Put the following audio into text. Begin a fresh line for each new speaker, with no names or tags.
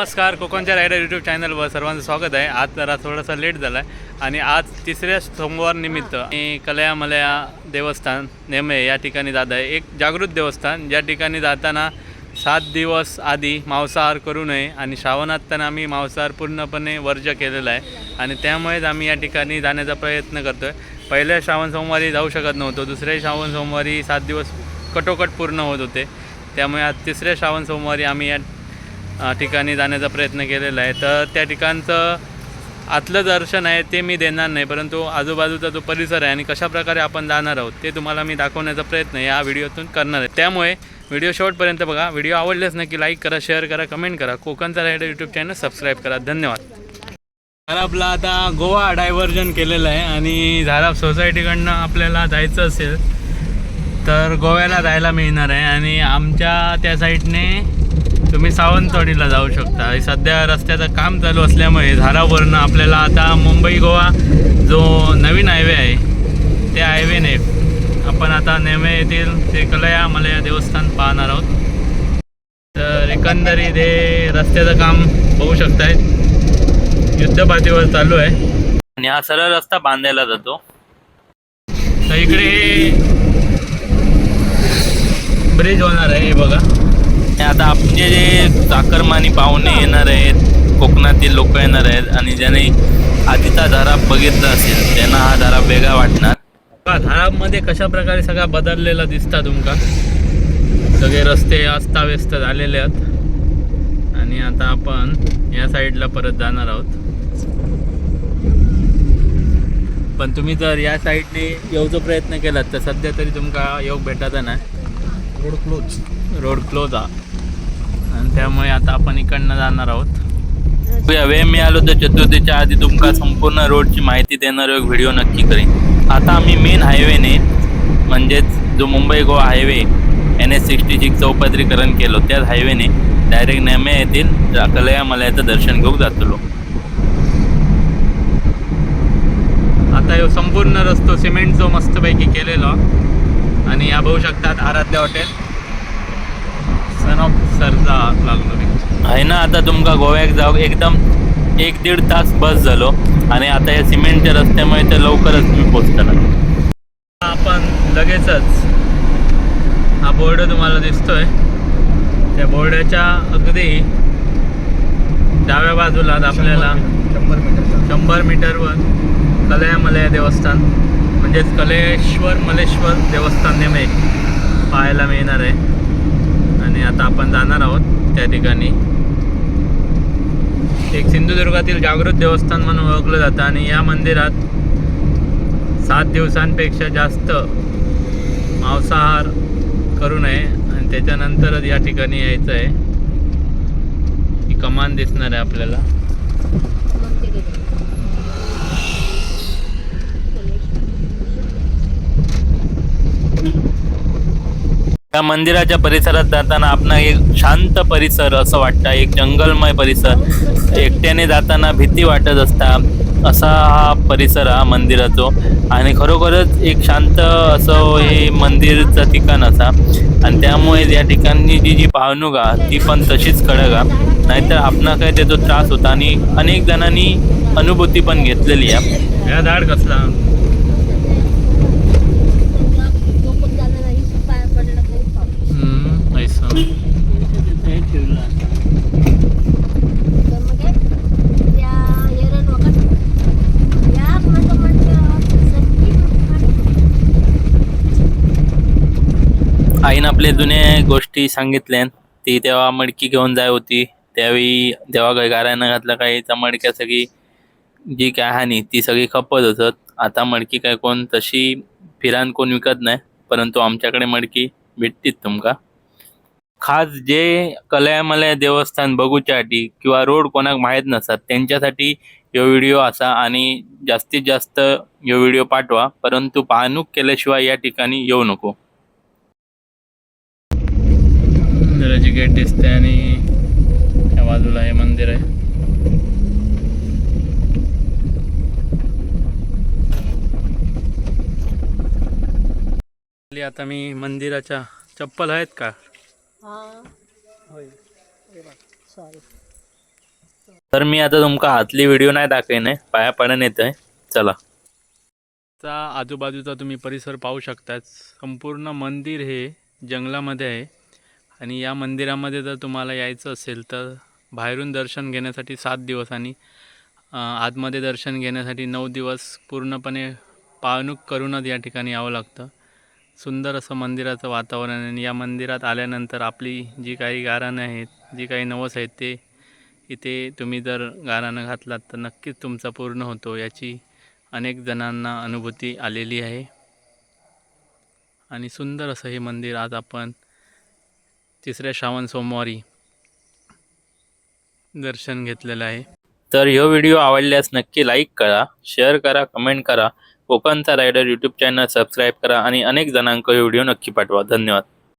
नमस्कार कोकणच्या rider YouTube चॅनलवर सर्वांचं स्वागत आहे. आज जरा थोडासा लेट झाला आहे आणि आज तिसऱ्या सोमवार निमित्त मी कलया मलया देवस्थान नेमे या ठिकाणी जात आहे. एक जागृत देवस्थान ज्या ठिकाणी जाताना सात दिवस आधी मांसाहार करू नये आणि श्रावणात तर आम्ही मांसाहार पूर्णपणे वर्ज केलेला आहे आणि त्यामुळेच आम्ही या ठिकाणी जाण्याचा प्रयत्न करतो आहे पहिल्या श्रावण सोमवारी जाऊ शकत नव्हतो दुसऱ्या श्रावण सोमवारी सात दिवस कटोकट पूर्ण होत होते. त्यामुळे आज तिसऱ्या श्रावण सोमवारी आम्ही या ठिकाणी जाण्याचा प्रयत्न केलेला आहे. तर त्या ठिकाणचं आतलं दर्शन आहे ते मी देणार नाही परंतु आजूबाजूचा जो परिसर आहे आणि कशाप्रकारे आपण जाणार आहोत ते तुम्हाला मी दाखवण्याचा प्रयत्न या व्हिडिओतून करणार आहे. त्यामुळे व्हिडिओ शेवटपर्यंत बघा. व्हिडिओ आवडलेच नक्की लाईक करा शेअर करा कमेंट करा. कोकणचा रायडर यूट्यूब चॅनल सबस्क्राईब करा. धन्यवाद. झारापला आता गोवा डायव्हर्जन केलेलं आहे आणि झाराप सोसायटीकडनं आपल्याला जायचं असेल तर गोव्याला जायला मिळणार आहे. आणि आमच्या त्या साईडने तुम्ही सावंतवाडीला जाऊ शकता. सध्या रस्त्याचं काम चालू असल्यामुळे धारावरनं आपल्याला आता मुंबई गोवा जो नवीन हायवे आहे त्या हायवेने आपण आता नेमे येथील ते कलया मलया देवस्थान पाहणार आहोत. तर एकंदरीत हे रस्त्याचं काम बघू शकताय. युद्धपातीवर चालू आहे. आणि हा सरळ रस्ता बांधायला जातो. तर इकडे ब्रिज होणार आहे हे बघा.
आता आपले जे चाकरमानी पाहुणे येणार आहेत कोकणातील लोक येणार आहेत आणि ज्याने आधीचा धारा बघितला असेल त्यांना हा धारा वेगळा वाटणार.
धारामध्ये कशा प्रकारे सगळा बदललेला दिसता तुमका? सगळे रस्ते अस्ताव्यस्त झालेले आहेत. आणि आता आपण या साईडला परत जाणार आहोत. पण तुम्ही जर या साईडने येऊचा प्रयत्न केलात तर सध्या तरी तुमका योग भेटायचा नाही.
रोड क्लोज
रोड क्लोज हा आणि त्यामुळे आता आपण इकडनं जाणार आहोत.
वेळ मिळालो तर चतुर्थीच्या आधी तुमका संपूर्ण रोडची माहिती देणारा एक व्हिडिओ नक्की करेन. आता आम्ही मेन हायवेने म्हणजेच जो Mumbai Goa highway N S sixty six चौपदरीकरण केलं त्याच हायवेने डायरेक्ट नेमे येथील कलया मलयाचं दर्शन घेऊ जातलो.
आता ह्यो संपूर्ण रस्तो सिमेंटचो मस्तपैकी केलेलो. आणि या बघू शकतात आराध्य हॉटेल सरजा लागलो मी.
आहे ना आता तुमका गोव्याक जाऊ एकदम एक दीड तास बस झालो आणि आता या सिमेंटच्या रस्त्यामुळे तर लवकरच तुम्ही पोचताना
आपण लगेचच हा बोर्ड तुम्हाला दिसतोय. त्या बोर्डाच्या अगदी डाव्या बाजूला आपल्याला
शंभर मीटर
शंभर मीटरवर कलया मलया देवस्थान म्हणजेच कलेश्वर मलेश्वर देवस्थान नेमे पाहायला मिळणार आहे. आणि आता आपण जाणार आहोत त्या ठिकाणी. एक सिंधुदुर्गातील जागृत देवस्थान म्हणून ओळखलं जातं आणि या मंदिरात सात दिवसांपेक्षा जास्त मांसाहार करू नये आणि त्याच्यानंतरच या ठिकाणी यायचं आहे ही कमान दिसणार आहे आपल्याला.
त्या मंदिराच्या परिसरात जाताना आपण एक शांत परिसर असं वाटतं एक जंगलमय परिसर. एकट्याने जाताना भीती वाटत असता असा हा परिसर हा मंदिराचो. आणि खरोखरच एक शांत असं हे मंदिरचं ठिकाण असा. आणि त्यामुळे या ठिकाणी जी जी पावणूक हा ती पण तशीच कडक हा नाहीतर आपणा काय त्याचा त्रास होता आणि अनेक जणांनी अनुभूती पण घेतलेली आहे.
या कसला?
आईनं आपले जुने गोष्टी सांगितल्या ती तेव्हा मडकी घेऊन जाय होती. त्यावेळी तेव्हा काही गारायनं घातलं काही त्या मडक्या सगळी जी काय हानी ती सगळी खपत असत आता मडकी काय कोण तशी फिरान कोण विकत नाही परंतु आमच्याकडे मडकी भेटतीच तुमका. खास जे कलयामलय देवस्थान बघूच्यासाठी किंवा रोड कोणाक माहीत नसतात त्यांच्यासाठी ह्यो व्हिडिओ असा आणि जास्तीत जास्त ह्यो व्हिडिओ पाठवा परंतु पाहणूक केल्याशिवाय या ठिकाणी येऊ नको.
मंदिराची गेट दिसते आणि त्या बाजूला हे मंदिर आहे. आता मी मंदिराच्या चप्पल आहेत का?
होय सॉरी
तर मी आता तुमका हातली व्हिडिओ नाही दाखवणे पाया पडून येतोय. चला.
चा आजूबाजूचा तुम्ही परिसर पाहू शकता संपूर्ण मंदिर हे जंगलामध्ये आहे. आणि या मंदिरामध्ये जर तुम्हाला यायचं असेल तर बाहेरून दर्शन घेण्यासाठी सात दिवस आणि आतमध्ये दर्शन घेण्यासाठी नऊ दिवस पूर्णपणे पाळणूक करूनच या ठिकाणी यावं लागतं. सुंदर असं मंदिराचं वातावरण आणि या मंदिरात आल्यानंतर आपली जी काही गाराणं आहेत जी काही नवस आहेत ते इथे तुम्ही जर गाराणं घातलात तर नक्कीच तुमचा पूर्ण होतो याची अनेक जणांना अनुभूती आलेली आहे. आणि सुंदर असं हे मंदिर आज आपण तिसऱ्या श्रावण सोमवारी दर्शन घेतलेलं आहे.
तर ह्यो व्हिडिओ आवडल्यास नक्की लाईक करा शेअर करा कमेंट करा. कोकणचा रायडर यूट्यूब चॅनल सबस्क्राईब करा आणि अनेक जणांक व्हिडिओ नक्की पाठवा. धन्यवाद.